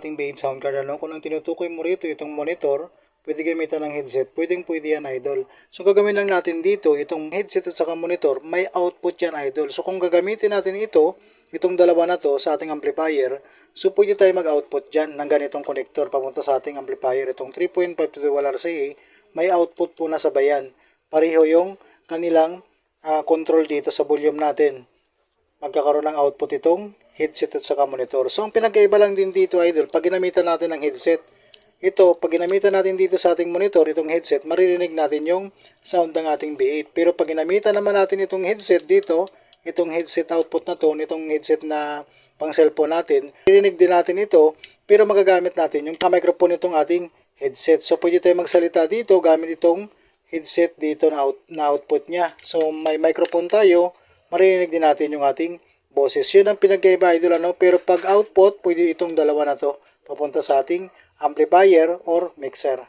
ating main sound card. Ano? Kung ang tinutukoy mo rito, itong monitor, pwede gamitan ng headset. Pwedeng pwede yan, idol. So, gagawin lang natin dito, itong headset at saka monitor, may output yan, idol. So, kung gagamitin natin ito, itong dalawa na to sa ating amplifier, so pwede tayo mag-output dyan ng ganitong connector papunta sa ating amplifier. Itong 3.5 to dual RCA, may output po na sabayan. Pareho yung kanilang ah, control dito sa volume natin magkakaroon ng output itong headset at saka monitor. So, ang pinagkaiba lang din dito, idol, pag ginamitan natin ng headset, ito, pag ginamitan natin dito sa ating monitor, itong headset, maririnig natin yung sound ng ating B8. Pero pag ginamitan naman natin itong headset dito, itong headset output na to, itong headset na pang cellphone natin, maririnig din natin ito, pero magagamit natin yung microphone itong ating headset. So, pwede tayo magsalita dito gamit itong headset dito na, out, na output niya. So, may microphone tayo, maririnig din natin yung ating boses. Yun ang pinagkaiba idol ano, pero pag output, pwede itong dalawa na to papunta sa ating amplifier or mixer.